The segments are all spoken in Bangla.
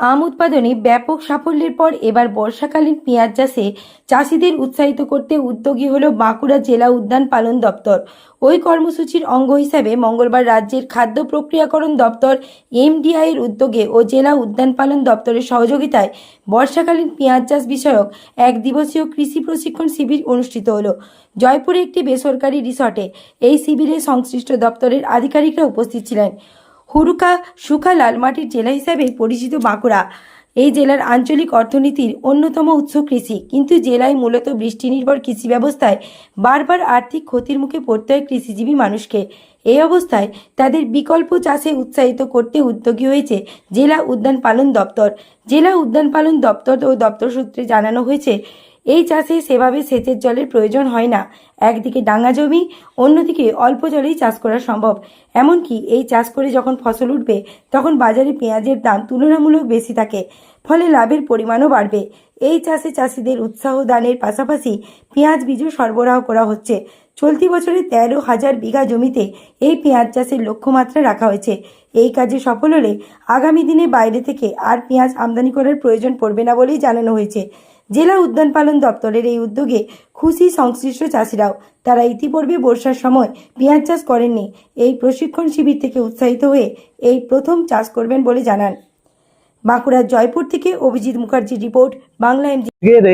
আম উৎপাদনে ব্যাপক সাফল্যের পর এবার বর্ষাকালীন পেঁয়াজ চাষে চাষিদের উৎসাহিত করতে উদ্যোগী হল বাঁকুড়া জেলা উদ্যান পালন দপ্তর। ওই কর্মসূচির অঙ্গ হিসাবে মঙ্গলবার রাজ্যের খাদ্য প্রক্রিয়াকরণ দপ্তর, এমডিআই এর উদ্যোগে ও জেলা উদ্যান পালন দপ্তরের সহযোগিতায় বর্ষাকালীন পেঁয়াজ চাষ বিষয়ক এক দিবসীয় কৃষি প্রশিক্ষণ শিবির অনুষ্ঠিত হলো। জয়পুরে একটি বেসরকারি রিসর্টে এই শিবিরে সংশ্লিষ্ট দপ্তরের আধিকারিকরা উপস্থিত ছিলেন। হুরুকা সুখা লালমাটির জেলা হিসাবে পরিচিত বাঁকুড়া। এই জেলার আঞ্চলিক অর্থনীতির অন্যতম উৎস কৃষি। কিন্তু জেলায় মূলত বৃষ্টি নির্ভর কৃষি ব্যবস্থায় বারবার আর্থিক ক্ষতির মুখে পড়তে হয় কৃষিজীবী মানুষকে। এই অবস্থায় তাদের বিকল্প চাষে উৎসাহিত করতে উদ্যোগী হয়েছে জেলা উদ্যান পালন দপ্তর। জেলা উদ্যান পালন দপ্তর ও দপ্তর সূত্রে জানানো হয়েছে এই চাষে সেভাবে সেচের জলের প্রয়োজন হয় না। একদিকে ডাঙা জমি, অন্যদিকে অল্প জলেই চাষ করা সম্ভব। এমনকি এই চাষ করে যখন ফসল উঠবে, তখন বাজারে পেঁয়াজের দাম তুলনামূলক বেশি থাকে, ফলে লাভের পরিমাণও বাড়বে। এই চাষে চাষিদের উৎসাহ দানের পাশাপাশি পেঁয়াজ বীজও সরবরাহ করা হচ্ছে। চলতি বছরে তেরো হাজার বিঘা জমিতে এই পেঁয়াজ চাষের লক্ষ্যমাত্রা রাখা হয়েছে। এই কাজে সফল হলে আগামী দিনে বাইরে থেকে আর পেঁয়াজ আমদানি করার প্রয়োজন পড়বে না বলেই জানানো হয়েছে। জেলা উদ্যান পালন দপ্তরের এই উদ্যোগে খুশি সংশ্লিষ্ট চাষিরাও, তারা ইতিপূর্বে বর্ষার সময় পেঁয়াজ চাষ করেননি। এই প্রশিক্ষণ শিবির থেকে উৎসাহিত হয়ে এই প্রথম চাষ করবেন বলে জানান। বাঁকুড়ার জয়পুর থেকে অভিজিৎ মুখার্জির রিপোর্ট বাংলা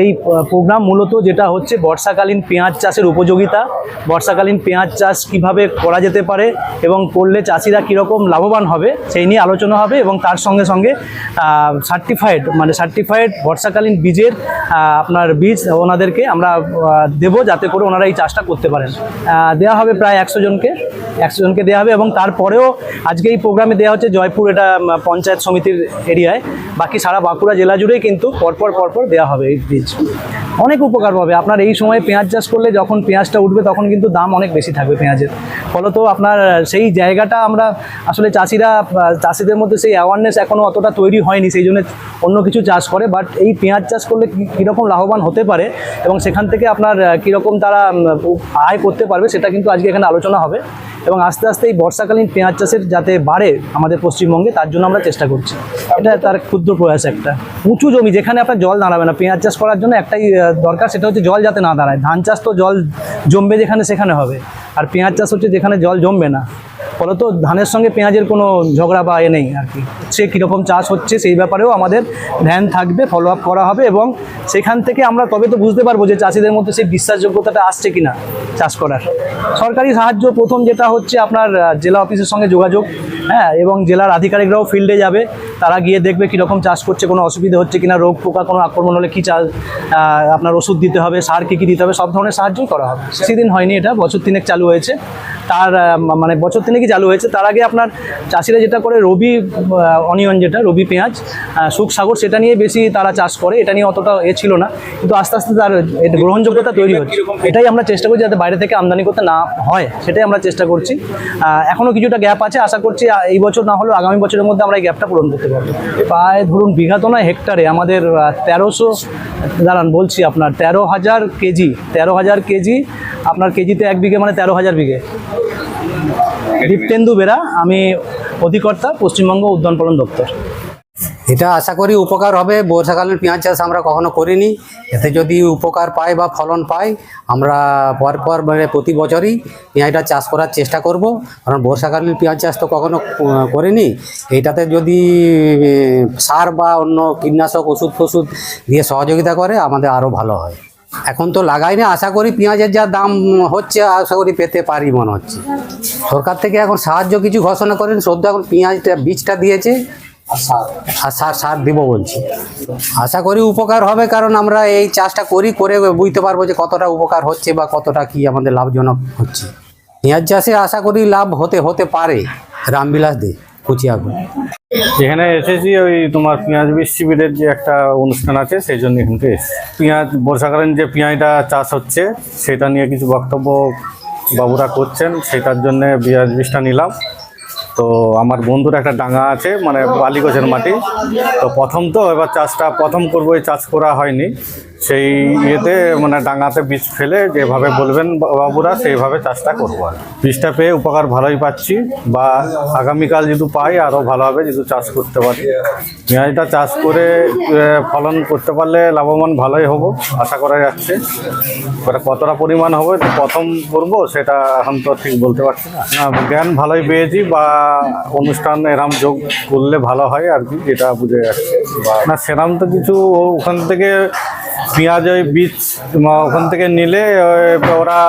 এই প্রোগ্রাম মূলত যেটা হচ্ছে বর্ষাকালীন পেঁয়াজ চাষের উপযোগিতা। বর্ষাকালীন পেঁয়াজ চাষ কীভাবে করা যেতে পারে এবং করলে চাষিরা কীরকম লাভবান হবে সেই নিয়ে আলোচনা হবে এবং তার সঙ্গে সঙ্গে সার্টিফাইড মানে সার্টিফাইড বর্ষাকালীন বীজের আপনার বীজ ওনাদেরকে আমরা দেবো যাতে করে ওনারা এই চাষটা করতে পারেন। দেওয়া হবে প্রায় একশো জনকে একশো জনকে দেওয়া হবে এবং তারপরেও আজকে এই প্রোগ্রামে দেওয়া হচ্ছে জয়পুর এটা পঞ্চায়েত সমিতির এরিয়ায় বাকি সারা বাঁকুড়া জেলা জুড়েই কিন্তু পরপর পরপর দেওয়া হবে এই বীজ অনেক উপকার পাবে। আপনার এই সময় পেঁয়াজ চাষ করলে যখন পেঁয়াজটা উঠবে, তখন কিন্তু দাম অনেক বেশি থাকবে পেঁয়াজের। ফলত আপনার সেই জায়গাটা আমরা আসলে চাষিরা, চাষিদের মধ্যে সেই অ্যাওয়ারনেস এখনও অতটা তৈরি হয়নি, সেই জন্য অন্য কিছু চাষ করে। বাট এই পেঁয়াজ চাষ করলে কীরকম লাভবান হতে পারে এবং সেখান থেকে আপনার, কীরকম তারা আয় করতে পারবে, সেটা কিন্তু আজকে এখানে আলোচনা হবে। এবং আস্তে আস্তে এই বর্ষাকালীন পেঁয়াজ চাষের যাতে বাড়ে আমাদের পশ্চিমবঙ্গে, তার জন্য আমরা চেষ্টা করছি। এটা তার ক্ষুদ্র প্রয়াস একটা। উঁচু জমি, যেখানে আপনার জল দাঁড়াবে না, পেঁয়াজ চাষ করার জন্য একটাই দরকার, সেটা হচ্ছে জল যাতে না দাঁড়ায়। ধান চাষ তো জল জমবে যেখানে সেখানে হবে, আর পেঁয়াজ চাষ হচ্ছে যেখানে জল জমবে না। ফলত ধানের সঙ্গে পেঁয়াজের কোনো ঝগড়া বা এ নেই আর কি। সে কীরকম চাষ হচ্ছে সেই ব্যাপারেও আমাদের ধ্যান থাকবে ফলো আপ করা হবে এবং সেখান থেকে আমরা তবে তো বুঝতে পারব যে চাষিদের মধ্যে সেই বিশ্বাসযোগ্যতাটা আসছে কিনা চাষ করার। সরকারি সাহায্য প্রথম যেটা হচ্ছে আপনার জেলা অফিসের সঙ্গে যোগাযোগ হ্যাঁ এবং জেলার আধিকারিকরাও ফিল্ডে যাবে। তারা গিয়ে দেখবে কীরকম চাষ করছে কোনো অসুবিধা হচ্ছে কিনা রোগ পোকা কোনো আক্রমণ হলে কী চাষ আপনার ওষুধ দিতে হবে সার কী কী দিতে হবে সব ধরনের সাহায্যই করা হবে। বেশি দিন হয়নি এটা বছর তিনেক চালু হয়েছে। তার মানে বছর তিনেকই চালু হয়েছে। তার আগে আপনার চাষিরা যেটা করে রবি অনিয়ন যেটা রবি পেঁয়াজ আহ, শুক সাগর সেটা নিয়ে বেশি তারা চাষ করে। এটা নিয়ে অতটা এ ছিল না। কিন্তু আস্তে আস্তে তার গ্রহণযোগ্যতা তৈরি হচ্ছে। এটাই আমরা চেষ্টা করছি যাতে বাইরে থেকে আমদানি করতে না হয়। সেটাই আমরা চেষ্টা করছি। এখনও কিছুটা গ্যাপ আছে। আশা করছি এই বছর না হলেও আগামী বছরের মধ্যে আমরা এই গ্যাপটা পূরণ করতে প্রায় ধরুন বিঘা তো নয় হেক্টারে। আমাদের তেরোশো দাঁড়ান বলছি আপনার তেরো হাজার কেজি তেরো হাজার কেজি আপনার কেজিতে এক বিঘে মানে তেরো হাজার বিঘে। দীপ্তেন্দু বেরা আমি অধিকর্তা পশ্চিমবঙ্গ উদ্যান পালন দপ্তর। এটা আশা করি উপকার হবে। বর্ষাকালীন পেঁয়াজ চাষ আমরা কখনো করিনি। এতে যদি উপকার পাই বা ফলন পাই আমরা পরপর মানে প্রতি বছরই পেঁয়াজটা চাষ করার চেষ্টা করব। কারণ বর্ষাকালীন পেঁয়াজ চাষ তো কখনো করিনি। এইটাতে যদি সার বা অন্য কীটনাশক ওষুধ ফষুধ দিয়ে সহযোগিতা করে, আমাদের আরও ভালো হয়। এখন তো লাগাই না। আশা করি পেঁয়াজের যা দাম হচ্ছে, আশা করি পেতে পারি মনে হচ্ছে। সরকার থেকে এখন সাহায্য কিছু ঘোষণা করেন। সদ্য এখন পেঁয়াজটা বীজটা দিয়েছে। আর সার সার দিব বলছি। আশা করি উপকার হবে কারণ আমরা এই চাষটা করি করে বুঝতে পারব যে কতটা উপকার হচ্ছে বা কতটা কি আমাদের লাভজনক হচ্ছে। পেঁয়াজ চাষে আশা করি লাভ হতে হতে পারে। রামবিলাস দে কুচিয়াগুন এখানে এসেছি ওই তোমার পেঁয়াজ বীজ শিবিরের যে একটা অনুষ্ঠান আছে সেই জন্য এখানকে এসেছি। পেঁয়াজ বর্ষাকালীন যে পেঁয়াজটা চাষ হচ্ছে সেটা নিয়ে কিছু বক্তব্য বাবুরা করছেন সেটার জন্য পেঁয়াজ বীজটা নিলাম। তো আমার বন্ধুর একটা ডাঙা আছে মানে বালিগছের মাটি। তো প্রথম তো এবার চাষটা, প্রথম করব, এই চাষ করা হয়নি। সেই ইয়েতে মানে ডাঙাতে বীজ ফেলে যেভাবে বলবেন বাবুরা, সেইভাবে চাষটা করব আর বীজটা পেয়ে উপকার ভালোই পাচ্ছি বা আগামীকাল যদি পাই আরও ভালোভাবে যদি চাষ করতে পারি। পেঁয়াজটা চাষ করে ফলন করতে পারলে লাভবান ভালোই হব, আশা করা যাচ্ছে। এবারে কতটা পরিমাণ হবে, প্রথম করব সেটা এখন তো ঠিক বলতে পারছি না। জ্ঞান ভালোই পেয়েছি বা অনুষ্ঠান এরম যোগ করলে ভালো হয় আর কি, যেটা বুঝে যাচ্ছে। বা না, সেরম তো কিছু ওখান থেকে পেঁয়াজ ওই বীজ ওখান থেকে নিলে ওরা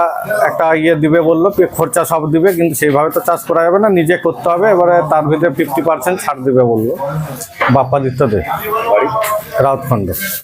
একটা ইয়ে দিবে বলল খরচা সব দিবে, কিন্তু সেইভাবে তো চাষ করা যাবে না, নিজে করতে হবে, এবারে তার ভিতরে ফিফটি পার্সেন্ট ছাড় দিবে বলল বাপ্পাদিত্যদের রাউতখণ্ড